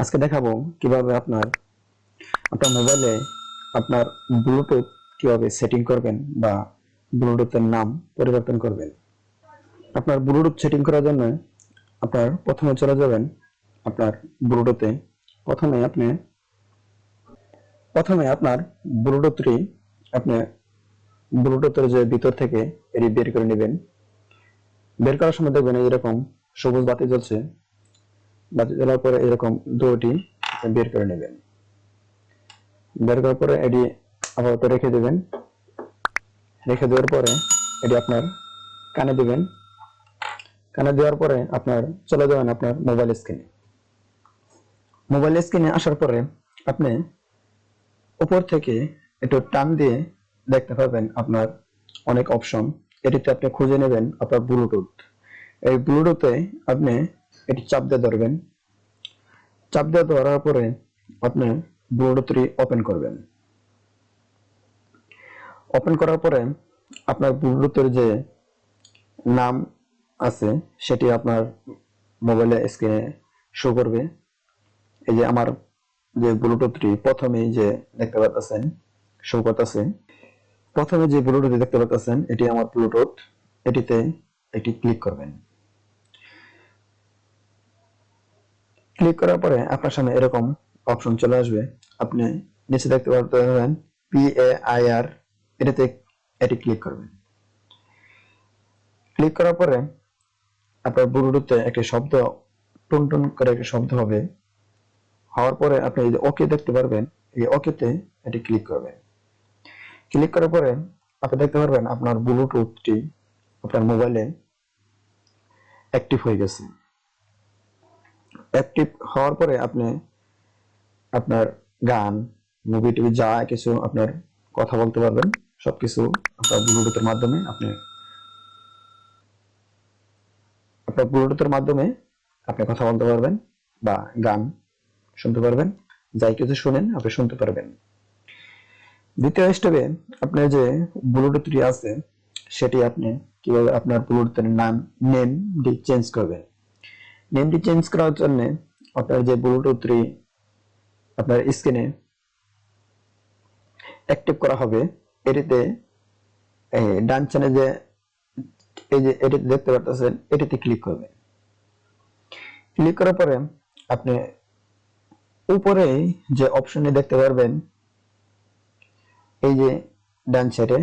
আজকে দেখাবো কীভাবে আপনার আপনার মোবাইলে আপনার ব্লুটুথ কীভাবে সেটিং করবেন বা ব্লুটুথের নাম পরিবর্তন করবেন। আপনার ব্লুটুথ সেটিং করার জন্য আপনার প্রথমে চলে যাবেন আপনার ব্লুটুথে প্রথমে আপনি, প্রথমে আপনার ব্লুটুথটি আপনি ব্লুটুথের যে ভিতর থেকে এটি বের করে নেবেন। বের করার সময় দেখবেন এরকম সবুজ বাতি জ্বলছে। বাতি জ্বলার পরে এরকম দুটি বের করে নেবেন। বের করার পরে এটি আপাতত রেখে দেবেন। রেখে দেওয়ার পরে এটি আপনার কানে দিবেন। কানে দেওয়ার পরে আপনার চলে যাবেন আপনার মোবাইল স্ক্রিনে মোবাইল স্ক্রিনে আসার পরে আপনি উপর থেকে একটু টান দিয়ে দেখতে পাবেন আপনার অনেক অপশন এটিতে আপনি খুঁজে নেবেন আপনার ব্লুটুথ এই ব্লুটুথে আপনি এটি চাপ দিয়ে ধরবেন। চাপ দিয়ে ধরার পরে আপনি ব্লুটুথটি ওপেন করবেন। ওপেন করার পরে আপনার ব্লুটুথের যে নাম আছে, সেটি আপনার মোবাইলে স্ক্রিনে শো করবে। এই যে আমার যে ব্লুটুথটি প্রথমেই যে দেখতে পাচ্ছেন শো করতেছে। প্রথমে যে ব্লুটুথ দেখতে পাচ্ছেন, এটি আমার ব্লুটুথ এটিতে এটি ক্লিক করবেন। ক্লিক করার পরে আপনার সামনে এরকম অপশন চলে আসবে। আপনি নিচে দেখতে পাবেন পি এ আই আর এটাতে এটি ক্লিক করবেন। ক্লিক করার পরে আপনার ব্লুটুথে একটি শব্দ টুন টুন করে একটি শব্দ হবে। হওয়ার পরে আপনি এই ওকে দেখতে পারবেন, এই ওকেতে এটি ক্লিক করবেন। ক্লিক করার পরে আপনি দেখতে পারবেন আপনার ব্লুটুথটি আপনার মোবাইলে অ্যাক্টিভ হয়ে গেছে। অ্যাক্টিভ হওয়ার পরে আপনি আপনার গান মুভি টিভি যা কিছু আপনার কথা বলতে পারবেন, সবকিছু আপনার ব্লুটুথের মাধ্যমে আপনি আপনার ব্লুটুথের মাধ্যমে আপনি কথা বলতে পারবেন বা গান শুনতে পারবেন, যাই কিছু শুনেন আপনি শুনতে পারবেন। দ্বিতীয় স্টেপে আপনার যে ব্লুটুথটি আছে, সেটি আপনি কীভাবে আপনার ব্লুটুথের নাম নেমটি চেঞ্জ করবেন। নেমটি চেঞ্জ করার জন্য আপনার যে ব্লুটুথটি আপনার স্ক্রিনে অ্যাক্টিভ করা হবে। এটিতে ডান চ্যানে যে, এই যে এটিতে দেখতে পাচ্ছেন এটিতে ক্লিক করবেন ক্লিক করার পরে আপনি উপরে যে অপশনে দেখতে পারবেন, এই যে ডান সাইডে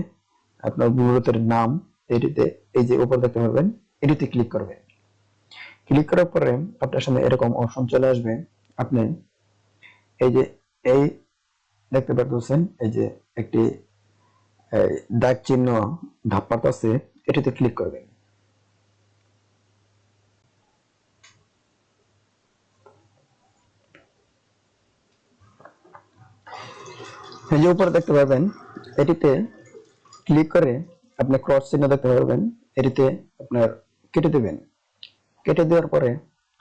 আপনার ব্লুটুথের নাম, এটিতে, এই যে উপর দেখতে পারবেন, এটিতে ক্লিক করবেন ক্লিক করার পরে আপনার সামনে এরকম অপশন চলে আসবে। আপনি এই যে এই দেখতে পাচ্ছেন এই যে একটি দাগ চিহ্ন ধাপ্পাত আছে এটিতে ক্লিক করবেন। এই যে উপরে দেখতে পাবেন, এটিতে ক্লিক করে আপনি ক্রস চিহ্ন দেখতে পারবেন, এটিতে আপনার কেটে দেবেন। কেটে দেওয়ার পরে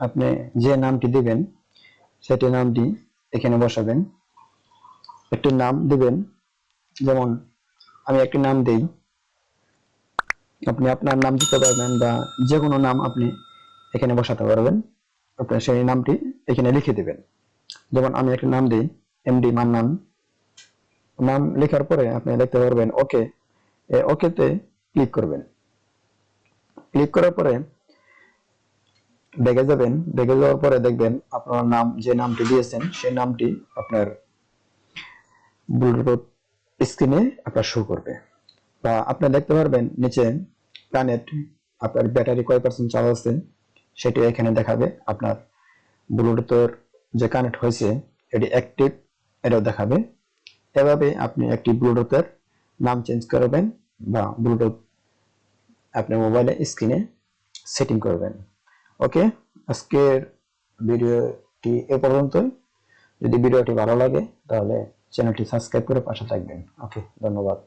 আপনি যে নামটি দিবেন, সেটি নামটি এখানে বসাবেন। একটি নাম দিবেন, যেমন আমি একটি নাম দেই। আপনি আপনার নাম দিতে পারবেন বা যে কোনো নাম আপনি এখানে বসাতে পারবেন। আপনার সেই নামটি এখানে লিখে দিবেন। যেমন আমি একটি নাম দিই এমডি মান্নান। নাম লেখার পরে আপনি লিখতে পারবেন, ওকে। ওকেতে ক্লিক করবেন। ক্লিক করার পরে ব্যাগে যাবেন ব্যাগে যাওয়ার পরে দেখবেন আপনার নাম, যে নামটি দিয়েছেন, সেই নামটি আপনার ব্লুটুথ স্ক্রিনে আপনার শো করবে। বা আপনি দেখতে পারবেন নিচে কানেক্ট আপনার ব্যাটারি কয় পার্সেন্ট চার্জ আছে, সেটি এখানে দেখাবে আপনার ব্লুটুথের যে কানেক্ট হয়েছে, এটি অ্যাক্টিভ এটাও দেখাবে। এভাবে আপনি একটি ব্লুটুথের নাম চেঞ্জ করবেন বা ব্লুটুথ আপনার মোবাইলে স্ক্রিনে সেটিং করবেন। ওকে? আজকের ভিডিওটি এ পর্যন্তই। যদি ভিডিওটি ভালো লাগে, তাহলে চ্যানেলটি সাবস্ক্রাইব করে পাশে থাকবেন। ওকে, ধন্যবাদ।